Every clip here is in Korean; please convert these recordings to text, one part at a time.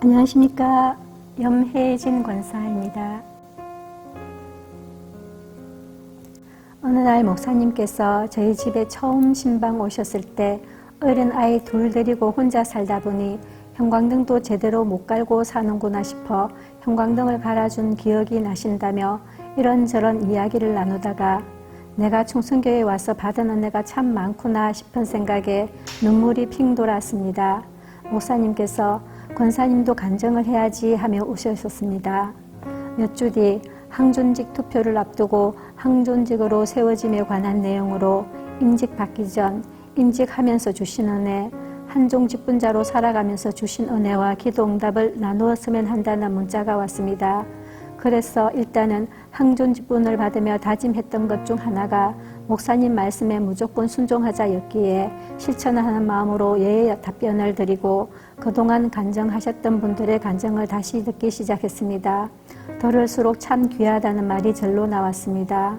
안녕하십니까. 염혜진 권사입니다. 어느 날 목사님께서 저희 집에 처음 신방 오셨을 때 어린 아이 둘 데리고 혼자 살다 보니 형광등도 제대로 못 갈고 사는구나 싶어 형광등을 갈아준 기억이 나신다며 이런저런 이야기를 나누다가 내가 충성교에 와서 받은 은혜가 참 많구나 싶은 생각에 눈물이 핑 돌았습니다. 목사님께서 권사님도 간증을 해야지 하며 오셨었습니다. 몇 주 뒤 항존직 투표를 앞두고 항존직으로 세워짐에 관한 내용으로 임직 받기 전 임직하면서 주신 은혜, 한종 직분자로 살아가면서 주신 은혜와 기도 응답을 나누었으면 한다는 문자가 왔습니다. 그래서 일단은 항존 직분을 받으며 다짐했던 것 중 하나가 목사님 말씀에 무조건 순종하자였기에 실천하는 마음으로 예의 답변을 드리고 그동안 간증하셨던 분들의 간증을 다시 듣기 시작했습니다. 들을수록 참 귀하다는 말이 절로 나왔습니다.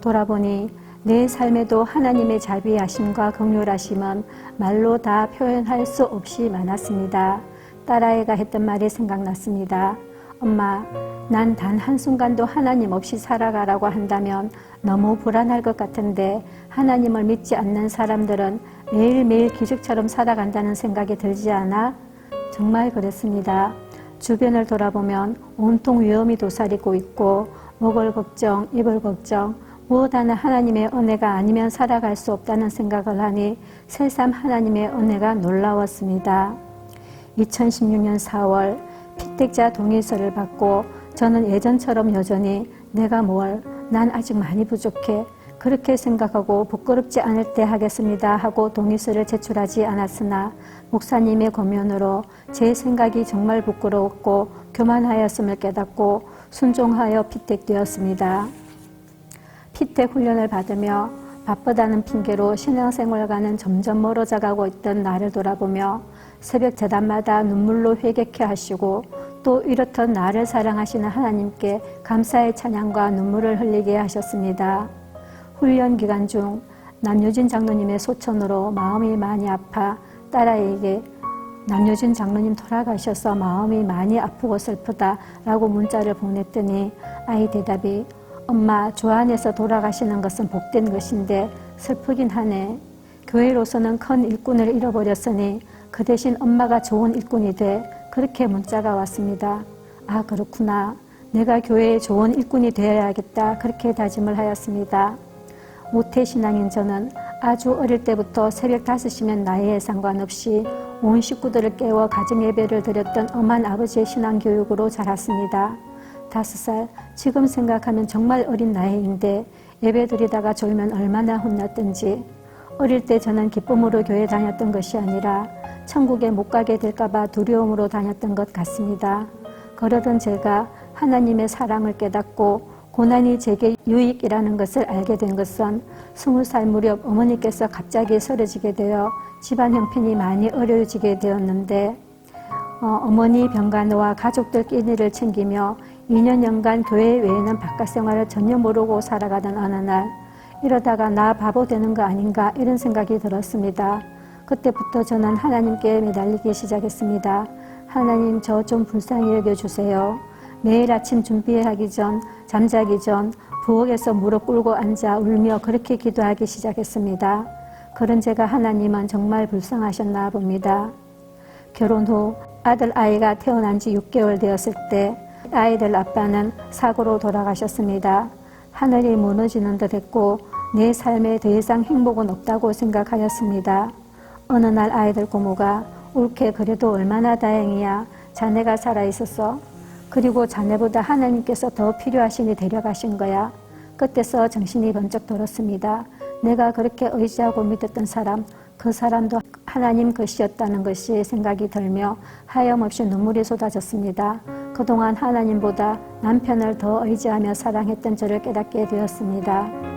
돌아보니 내 삶에도 하나님의 자비하심과 긍휼하심은 말로 다 표현할 수 없이 많았습니다. 딸아이가 했던 말이 생각났습니다. 엄마, 난 단 한순간도 하나님 없이 살아가라고 한다면 너무 불안할 것 같은데 하나님을 믿지 않는 사람들은 매일매일 기적처럼 살아간다는 생각이 들지 않아? 정말 그랬습니다. 주변을 돌아보면 온통 위험이 도사리고 있고 목을 걱정, 입을 걱정, 무엇 하나 하나님의 은혜가 아니면 살아갈 수 없다는 생각을 하니 새삼 하나님의 은혜가 놀라웠습니다. 2016년 4월 피 택자 동의서를 받고 저는 예전처럼 여전히 내가 뭘, 난 아직 많이 부족해. 그렇게 생각하고 부끄럽지 않을 때 하겠습니다 하고 동의서를 제출하지 않았으나 목사님의 고면으로 제 생각이 정말 부끄러웠고 교만하였음을 깨닫고 순종하여 피택되었습니다. 피택 훈련을 받으며 바쁘다는 핑계로 신앙생활과는 점점 멀어져 가고 있던 나를 돌아보며 새벽 재단마다 눈물로 회개케 하시고 또 이렇던 나를 사랑하시는 하나님께 감사의 찬양과 눈물을 흘리게 하셨습니다. 훈련 기간 중 남유진 장로님의 소천으로 마음이 많이 아파 딸아이에게 남유진 장로님 돌아가셔서 마음이 많이 아프고 슬프다 라고 문자를 보냈더니 아이 대답이 엄마 주 안에서 돌아가시는 것은 복된 것인데 슬프긴 하네. 교회로서는 큰 일꾼을 잃어버렸으니 그 대신 엄마가 좋은 일꾼이 돼 그렇게 문자가 왔습니다. 아 그렇구나. 내가 교회에 좋은 일꾼이 되어야겠다 그렇게 다짐을 하였습니다. 모태신앙인 저는 아주 어릴 때부터 새벽 5시면 나이에 상관없이 온 식구들을 깨워 가정예배를 드렸던 엄한 아버지의 신앙교육으로 자랐습니다. 다섯 살, 지금 생각하면 정말 어린 나이인데 예배 드리다가 졸면 얼마나 혼났던지 어릴 때 저는 기쁨으로 교회 다녔던 것이 아니라 천국에 못 가게 될까봐 두려움으로 다녔던 것 같습니다. 그러던 제가 하나님의 사랑을 깨닫고 고난이 제게 유익이라는 것을 알게 된 것은 스무 살 무렵 어머니께서 갑자기 쓰러지게 되어 집안 형편이 많이 어려워지게 되었는데 어, 머니 병간호와 가족들 끼니를 챙기며 2년여간 교회 외에는 바깥 생활을 전혀 모르고 살아가던 어느 날 이러다가 나 바보 되는 거 아닌가 이런 생각이 들었습니다. 그때부터 저는 하나님께 매달리기 시작했습니다. 하나님 저 좀 불쌍히 여겨주세요. 매일 아침 준비하기 전, 잠자기 전 부엌에서 무릎 꿇고 앉아 울며 그렇게 기도하기 시작했습니다. 그런 제가 하나님은 정말 불쌍하셨나 봅니다. 결혼 후 아들 아이가 태어난 지 6개월 되었을 때 아이들 아빠는 사고로 돌아가셨습니다. 하늘이 무너지는 듯 했고 내 삶에 더 이상 행복은 없다고 생각하였습니다. 어느 날 아이들 고모가 옳게 그래도 얼마나 다행이야. 자네가 살아있었어. 그리고 자네보다 하나님께서 더 필요하시니 데려가신 거야. 그때서 정신이 번쩍 들었습니다. 내가 그렇게 의지하고 믿었던 사람, 그 사람도 하나님 것이었다는 것이 생각이 들며 하염없이 눈물이 쏟아졌습니다. 그동안 하나님보다 남편을 더 의지하며 사랑했던 저를 깨닫게 되었습니다.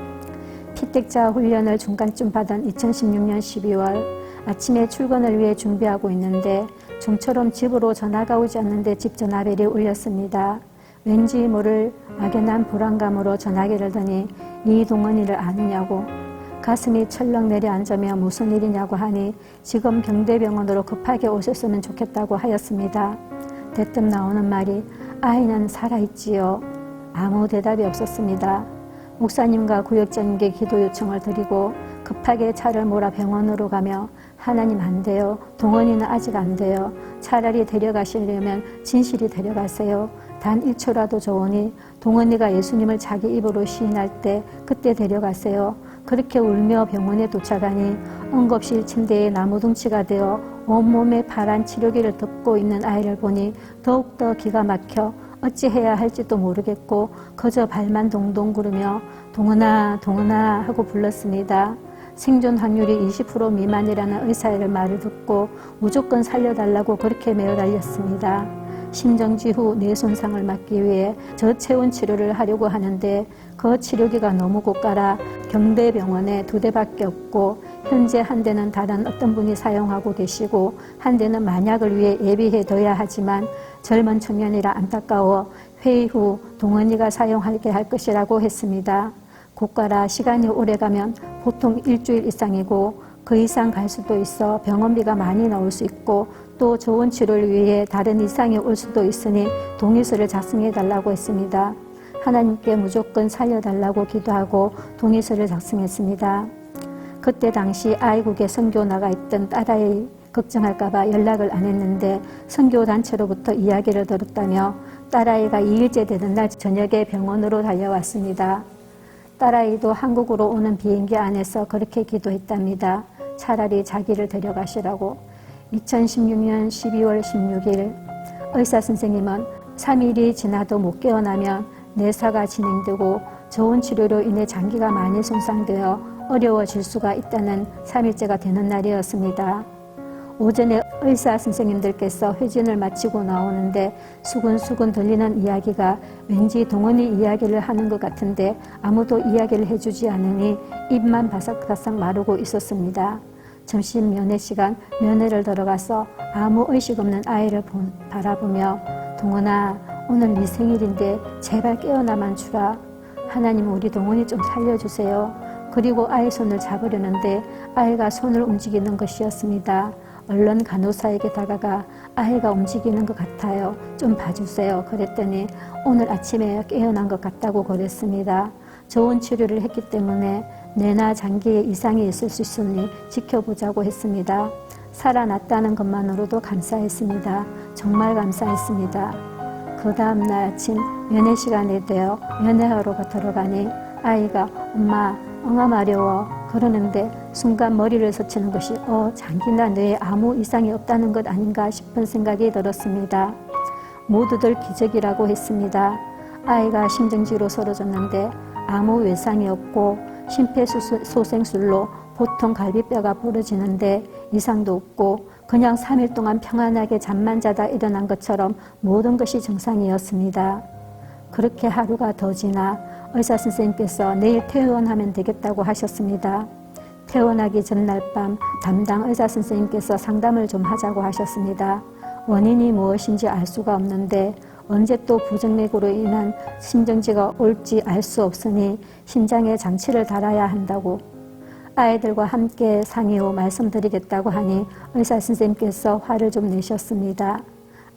피택자 훈련을 중간쯤 받은 2016년 12월 아침에 출근을 위해 준비하고 있는데 좀처럼 집으로 전화가 오지 않는데 집 전화벨이 울렸습니다. 왠지 모를 막연한 불안감으로 전화기를 드니 이동원이를 아느냐고 가슴이 철렁 내려앉으며 무슨 일이냐고 하니 지금 경대병원으로 급하게 오셨으면 좋겠다고 하였습니다. 대뜸 나오는 말이 아이는 살아있지요. 아무 대답이 없었습니다. 목사님과 구역장님께 기도 요청을 드리고 급하게 차를 몰아 병원으로 가며 하나님 안 돼요. 동원이는 아직 안 돼요. 차라리 데려가시려면 진실이 데려가세요. 단 1초라도 좋으니 동원이가 예수님을 자기 입으로 시인할 때 그때 데려가세요. 그렇게 울며 병원에 도착하니 응급실 침대에 나무둥치가 되어 온몸에 파란 치료기를 덮고 있는 아이를 보니 더욱더 기가 막혀 어찌해야 할지도 모르겠고 그저 발만 동동 구르며 동은아 동은아 하고 불렀습니다. 생존 확률이 20% 미만이라는 의사의 말을 듣고 무조건 살려달라고 그렇게 매어 달렸습니다. 심정지 후 뇌 손상을 막기 위해 저체온 치료를 하려고 하는데 그 치료기가 너무 고가라 경대병원에 두 대밖에 없고 현재 한 대는 다른 어떤 분이 사용하고 계시고 한 대는 만약을 위해 예비해 둬야 하지만 젊은 청년이라 안타까워 회의 후 동원이가 사용하게 할 것이라고 했습니다. 고가라 시간이 오래가면 보통 일주일 이상이고 그 이상 갈 수도 있어 병원비가 많이 나올 수 있고 또 좋은 치료를 위해 다른 이상이 올 수도 있으니 동의서를 작성해 달라고 했습니다. 하나님께 무조건 살려달라고 기도하고 동의서를 작성했습니다. 그때 당시 아이국에 선교 나가 있던 딸아이 걱정할까봐 연락을 안 했는데 선교 단체로부터 이야기를 들었다며 딸아이가 2일째 되는 날 저녁에 병원으로 달려왔습니다. 딸아이도 한국으로 오는 비행기 안에서 그렇게 기도했답니다. 차라리 자기를 데려가시라고. 2016년 12월 16일 의사 선생님은 3일이 지나도 못 깨어나면 뇌사가 진행되고 좋은 치료로 인해 장기가 많이 손상되어 어려워질 수가 있다는 3일째가 되는 날이었습니다. 오전에 의사 선생님들께서 회진을 마치고 나오는데 수근수근 들리는 이야기가 왠지 동원이 이야기를 하는 것 같은데 아무도 이야기를 해주지 않으니 입만 바삭바삭 마르고 있었습니다. 점심 면회 시간 면회를 들어가서 아무 의식 없는 아이를 본, 바라보며 동원아 오늘 네 생일인데 제발 깨어나만 주라. 하나님 우리 동원이 좀 살려주세요. 그리고 아이 손을 잡으려는데 아이가 손을 움직이는 것이었습니다. 얼른 간호사에게 다가가 아이가 움직이는 것 같아요. 좀 봐주세요. 그랬더니 오늘 아침에 깨어난 것 같다고 그랬습니다. 좋은 치료를 했기 때문에 뇌나 장기에 이상이 있을 수 있으니 지켜보자고 했습니다. 살아났다는 것만으로도 감사했습니다. 정말 감사했습니다. 그 다음날 아침 면회 시간이 되어 면회하러 들어가니 아이가 엄마 엉아 마려워 그러는데 순간 머리를 스치는 것이 어 장기나 뇌에 아무 이상이 없다는 것 아닌가 싶은 생각이 들었습니다. 모두들 기적이라고 했습니다. 아이가 심정지로 쓰러졌는데 아무 외상이 없고 심폐소생술로 보통 갈비뼈가 부러지는데 이상도 없고 그냥 3일 동안 평안하게 잠만 자다 일어난 것처럼 모든 것이 정상이었습니다. 그렇게 하루가 더 지나 의사 선생님께서 내일 퇴원하면 되겠다고 하셨습니다. 퇴원하기 전날 밤 담당 의사 선생님께서 상담을 좀 하자고 하셨습니다. 원인이 무엇인지 알 수가 없는데 언제 또 부정맥으로 인한 심정지가 올지 알 수 없으니 심장에 장치를 달아야 한다고 아이들과 함께 상의 후 말씀드리겠다고 하니 의사 선생님께서 화를 좀 내셨습니다.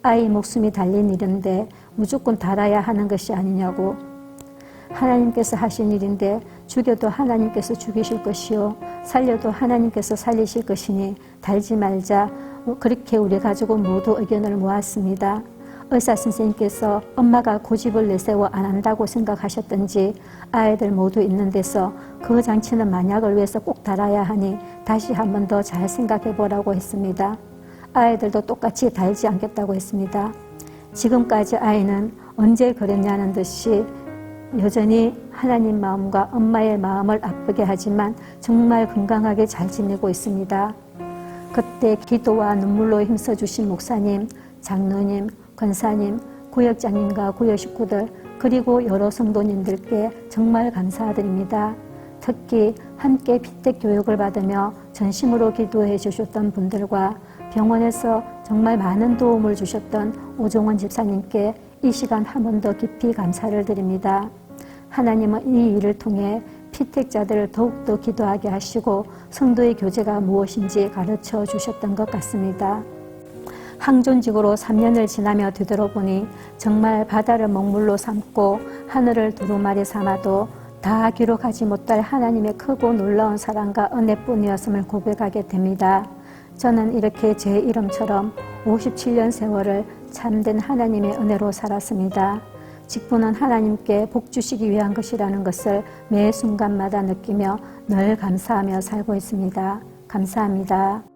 아이 목숨이 달린 일인데 무조건 달아야 하는 것이 아니냐고. 하나님께서 하신 일인데 죽여도 하나님께서 죽이실 것이요 살려도 하나님께서 살리실 것이니 달지 말자 그렇게 우리 가지고 모두 의견을 모았습니다. 의사 선생님께서 엄마가 고집을 내세워 안 한다고 생각하셨던지 아이들 모두 있는 데서 그 장치는 만약을 위해서 꼭 달아야 하니 다시 한 번 더 잘 생각해 보라고 했습니다. 아이들도 똑같이 달지 않겠다고 했습니다. 지금까지 아이는 언제 그랬냐는 듯이 여전히 하나님 마음과 엄마의 마음을 아프게 하지만 정말 건강하게 잘 지내고 있습니다. 그때 기도와 눈물로 힘써 주신 목사님, 장로님, 권사님, 구역장님과 구역 식구들 그리고 여러 성도님들께 정말 감사드립니다. 특히 함께 피택 교육을 받으며 전심으로 기도해 주셨던 분들과 병원에서 정말 많은 도움을 주셨던 오종원 집사님께 이 시간 한 번 더 깊이 감사를 드립니다. 하나님은 이 일을 통해 피택자들을 더욱더 기도하게 하시고 성도의 교제가 무엇인지 가르쳐 주셨던 것 같습니다. 항존직으로 3년을 지나며 되돌아보니 정말 바다를 먹물로 삼고 하늘을 두루마리 삼아도 다 기록하지 못할 하나님의 크고 놀라운 사랑과 은혜뿐이었음을 고백하게 됩니다. 저는 이렇게 제 이름처럼 57년 세월을 참된 하나님의 은혜로 살았습니다. 직분은 하나님께 복 주시기 위한 것이라는 것을 매 순간마다 느끼며 늘 감사하며 살고 있습니다. 감사합니다.